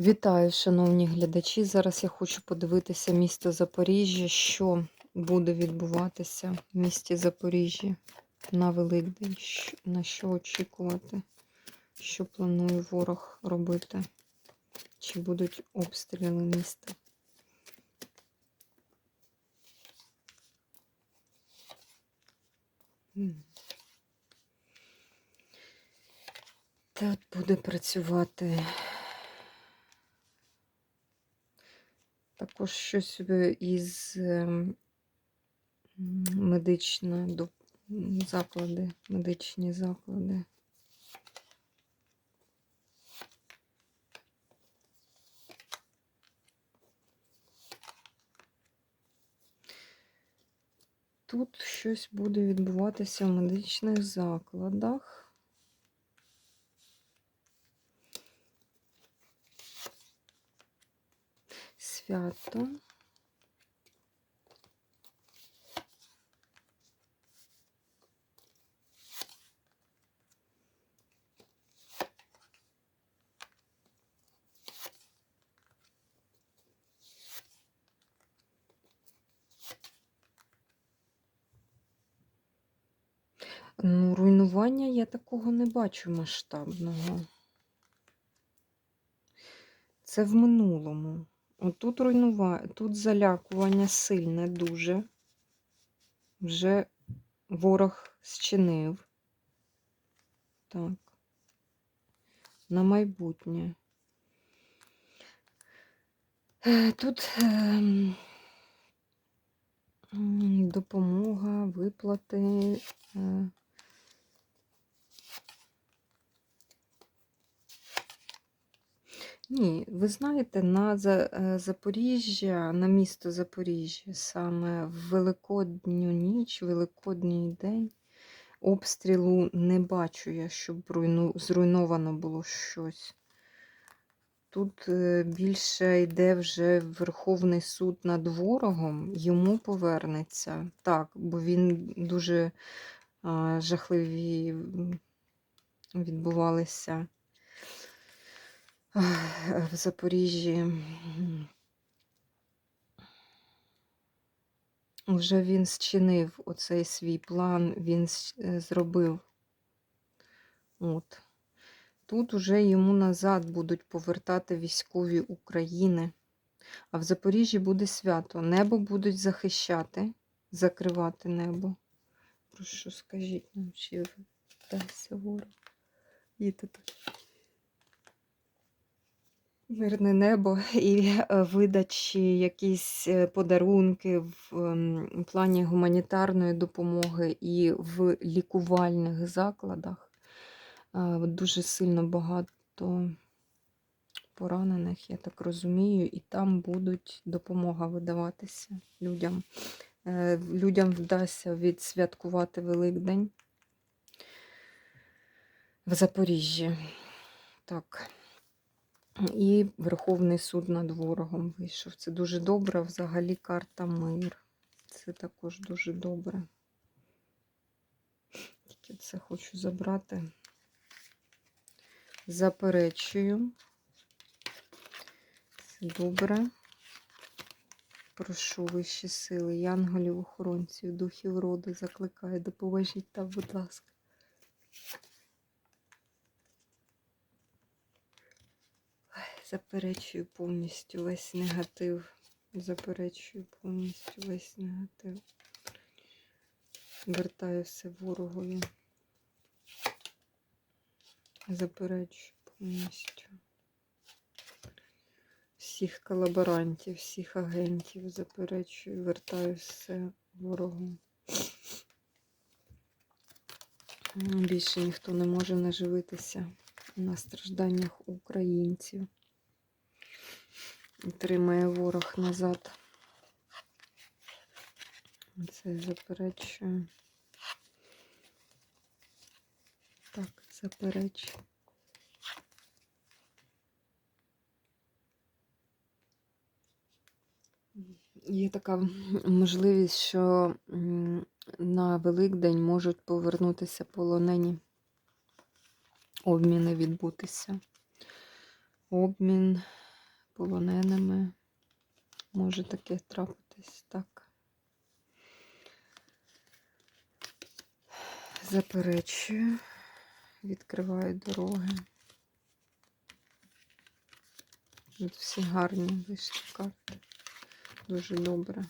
Вітаю, шановні глядачі. Зараз я хочу подивитися місто Запоріжжя, що буде відбуватися в місті Запоріжжя на Великдень, на що очікувати, що планує ворог робити, чи будуть обстріли міста. Тут буде працювати також щось е, із ем, м, медичне доп- м, заклади, медичні заклади. Тут щось буде відбуватися в медичних закладах. Свято. Ну, руйнування я такого не бачу масштабного. Це в минулому. Отут руйнува... тут залякування сильне дуже. Вже ворог зчинив. Так. На майбутнє. Е, Тут ем, допомога, виплати. Ні, ви знаєте, на е, Запоріжжя, на місто Запоріжжя, саме в Великодню ніч, Великодній день обстрілу не бачу я, щоб зруйновано було щось. Тут е, більше йде вже Верховний суд над ворогом, йому повернеться. Так, бо він дуже а, жахливі відбувалися в Запоріжжі. Вже він зчинив оцей свій план, він е, зробив. От. Тут уже йому назад будуть повертати військові України. А в Запоріжжі буде свято. Небо будуть захищати, закривати небо. Про що скажіть нам, чи вдасться ворог? Їдьте тут. Мирне небо і е, видачі якісь е, подарунки в ем, плані гуманітарної допомоги і в лікувальних закладах. Е, Дуже сильно багато поранених, я так розумію, і там будуть допомога видаватися людям. Людям вдасться відсвяткувати Великдень в Запоріжжі. Так. І Верховний суд над ворогом вийшов. Це дуже добре. Взагалі карта мир. Це також дуже добре. Тільки це хочу забрати. Заперечую. Це добре. Прошу вищі сили, янголів, охоронців, духів роду, закликаю, допоможіть там, будь ласка. Заперечую повністю весь негатив. Заперечую повністю весь негатив. Вертаю все ворогові. Заперечую повністю. Всіх колаборантів, всіх агентів заперечую, вертаю все ворогу. Більше ніхто не може наживитися на стражданнях українців. Тримає ворог назад. Це заперечую. Так, заперечую. Є така можливість, що на Великдень можуть повернутися полонені, обміни відбутися. Обмін полоненими. Може таке трапитись так. Заперечую, відкриваю дороги. Тут всі гарні вийшли карти. Дуже добре.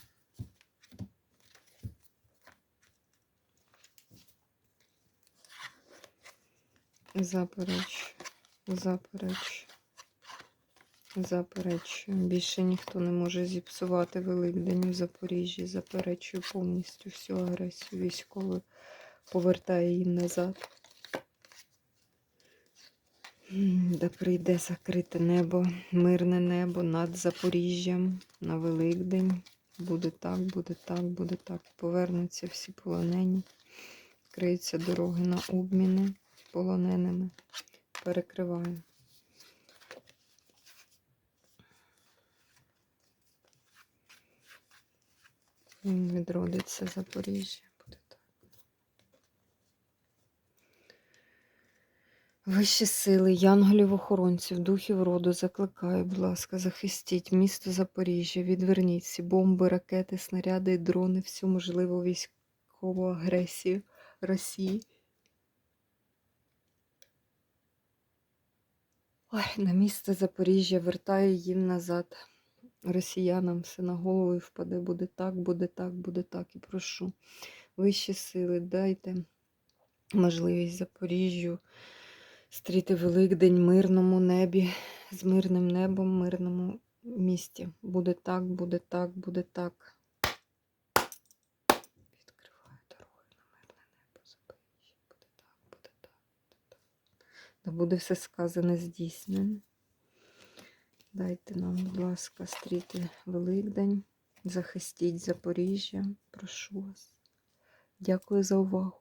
Заперечую, заперечую, заперечую. Більше ніхто не може зіпсувати Великдень у Запоріжжі. Заперечую повністю всю агресію військову, повертаю її назад. Да прийде закрите небо, мирне небо над Запоріжжям на Великдень. Буде так, буде так, буде так. Повернуться всі полонені. Відкриються дороги на обміни полоненими. Перекриваю. Відродиться Запоріжжя. Буде так. Вищі сили, янголів охоронців, духів роду закликаю, будь ласка, захистіть місто Запоріжжя, відверніть всі бомби, ракети, снаряди, дрони, всю можливу військову агресію Росії. Ой, на місце Запоріжжя вертаю їм назад. Росіянам все на голову впаде. Буде так, буде так, буде так. І прошу. Вищі сили, дайте можливість Запоріжжю стріти Великдень мирному небі, з мирним небом, мирному місті. Буде так, буде так, буде так. Буде все сказане здійснене. Дайте нам, будь ласка, стріти Великдень. Захистіть Запоріжжя. Прошу вас. Дякую за увагу.